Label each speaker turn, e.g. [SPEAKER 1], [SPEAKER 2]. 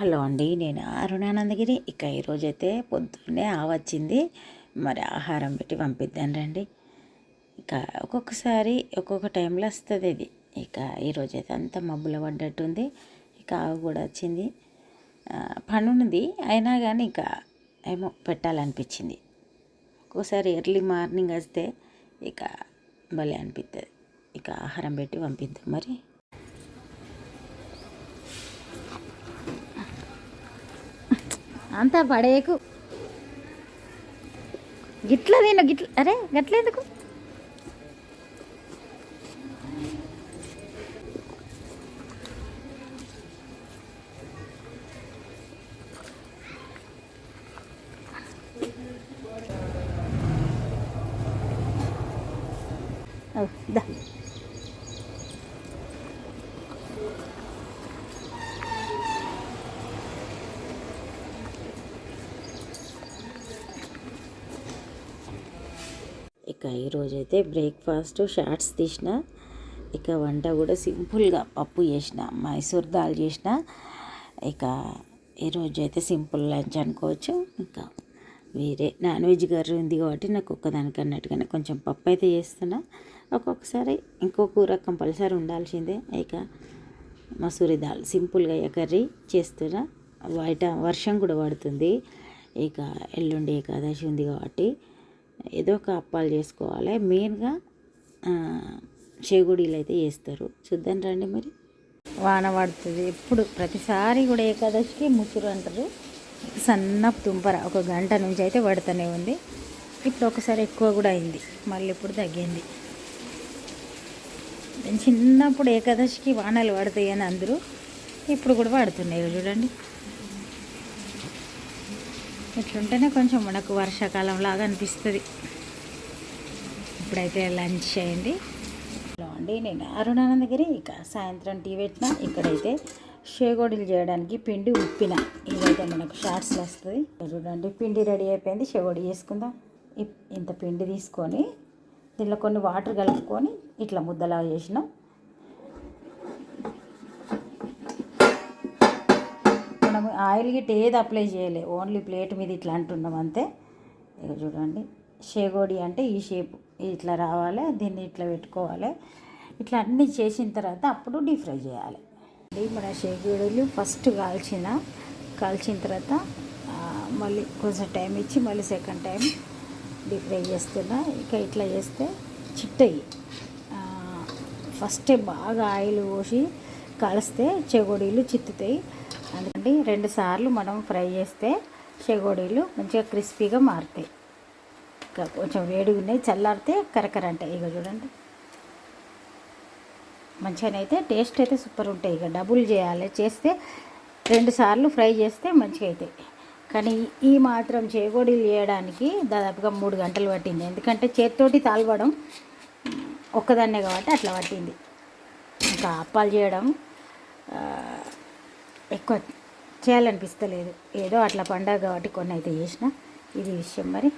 [SPEAKER 1] Hello అండి నేను అరుణానందగిరి. ఇక ఈరోజైతే పొద్దున్నే ఆవచ్చింది. మరి ఆహారం పెట్టి పంపిద్దాను రండి. ఇక ఒక్కొక్కసారి ఒక్కొక్క టైంలో వస్తుంది ఇది. ఇక ఈరోజైతే అంత మబ్బుల పడ్డట్టుంది. ఇక ఆవు కూడా వచ్చింది. పనున్నది అయినా కానీ ఇక ఏమో పెట్టాలనిపించింది. ఒక్కోసారి ఎర్లీ మార్నింగ్ వస్తే ఇక భలే అనిపిస్తుంది ఇక ఆహారం పెట్టి పంపిద్దాం మరి.
[SPEAKER 2] అంతా పడేయకు. గిట్ల తిను గిట్ల అరే గట్లేందుకు? ఓ, దా.
[SPEAKER 1] ఇక ఈరోజైతే బ్రేక్ఫాస్ట్ షార్ట్స్ తీసిన. ఇక వంట కూడా సింపుల్గా పప్పు చేసిన మైసూర్ దాల్ చేసిన. ఇక ఈరోజు అయితే సింపుల్ లంచ్ అనుకోవచ్చు. ఇంకా వేరే నాన్ వెజ్ కర్రీ ఉంది కాబట్టి నాకు ఒక్కదానికి అన్నట్టుగానే కొంచెం పప్పు అయితే చేస్తున్నా. ఒక్కొక్కసారి ఇంకో కూర కంపల్సరీ ఉండాల్సిందే. ఇక మసూరి దాల్ సింపుల్గా ఇక కర్రీ చేస్తున్నా. బయట వర్షం కూడా పడుతుంది. ఇక ఎల్లుండి ఏకాదశి ఉంది కాబట్టి ఏదో ఒక అప్పాలు చేసుకోవాలి. మెయిన్గా చేగుడీలు అయితే చేస్తారు చూద్దాం రండి మరి.
[SPEAKER 2] వాన పడుతుంది. ఎప్పుడు ప్రతిసారి కూడా ఏకాదశికి ముసురు అంటారు. సన్నపు తుంపర ఒక గంట నుంచి అయితే పడుతూనే ఉంది. ఇప్పుడు ఒకసారి ఎక్కువ కూడా అయింది. మళ్ళీ ఇప్పుడు తగ్గింది. చిన్నప్పుడు ఏకాదశికి వానలు పడతాయి అని అందరూ ఇప్పుడు కూడా పడుతున్నాయి చూడండి. ఇట్లుంటేనే కొంచెం మనకు వర్షాకాలం లాగా అనిపిస్తుంది. ఇప్పుడైతే లంచ్ చేయండి
[SPEAKER 1] హలో అండి నేను అరుణానందగిరి ఇక సాయంత్రం టీ పెట్టిన. ఇక్కడైతే షేగోడీలు చేయడానికి పిండి ఉప్పిన. ఇదైతే మనకు షార్ట్స్లో వస్తుంది. చూడండి పిండి రెడీ అయిపోయింది. షేగోడి చేసుకుందాం. ఇప్- ఇంత పిండి తీసుకొని దీనిలో కొన్ని వాటర్ కలుపుకొని ఇట్లా ముద్దలా చేసినాం. మనం ఆయిల్ గిట్ ఏది అప్లై చేయలే. ఓన్లీ ప్లేట్ మీద ఇట్లా అంటున్నాం అంతే. ఇక చూడండి. షేగోడి అంటే ఈ షేప్ ఇట్లా రావాలి దీన్ని ఇట్లా పెట్టుకోవాలి. ఇట్లా అన్నీ చేసిన తర్వాత అప్పుడు డీప్ ఫ్రై చేయాలి. మన షేగోడీలు ఫస్ట్ కాల్చిన కాల్చిన తర్వాత మళ్ళీ కొంచెం టైం ఇచ్చి మళ్ళీ సెకండ్ టైం డీప్ ఫ్రై చేస్తున్నా. ఇక ఇట్లా చేస్తే చిట్టయి. ఫస్టే బాగా ఆయిల్ పోసి కలిస్తే చెగోడీలు చిత్తుతాయి. అందుకని రెండు సార్లు మనం ఫ్రై చేస్తే చెగోడీలు మంచిగా క్రిస్పీగా మారుతాయి. ఇంకా కొంచెం వేడిగా ఉన్నాయి చల్లారితే కరకర అంటాయి ఇక చూడండి. మంచిగానైతే టేస్ట్ అయితే సూపర్ ఉంటాయి. ఇక డబుల్ చేయాలి. చేస్తే రెండు సార్లు ఫ్రై చేస్తే మంచిగా అవుతాయి కానీ ఈ మాత్రం చేగోడీలు చేయడానికి దాదాపుగా మూడు గంటలు పట్టింది. ఎందుకంటే చేతితోటి తాల్వడం ఒక్కదాన్నే కాబట్టి అట్లా పట్టింది. ఇంకా అప్పాలు చేయడం చేయాలనిపిస్తలేదు. ఏదో అట్లా పండగ కాబట్టి కొన్ని అయితే చేసిన. ఇది విషయం మరి.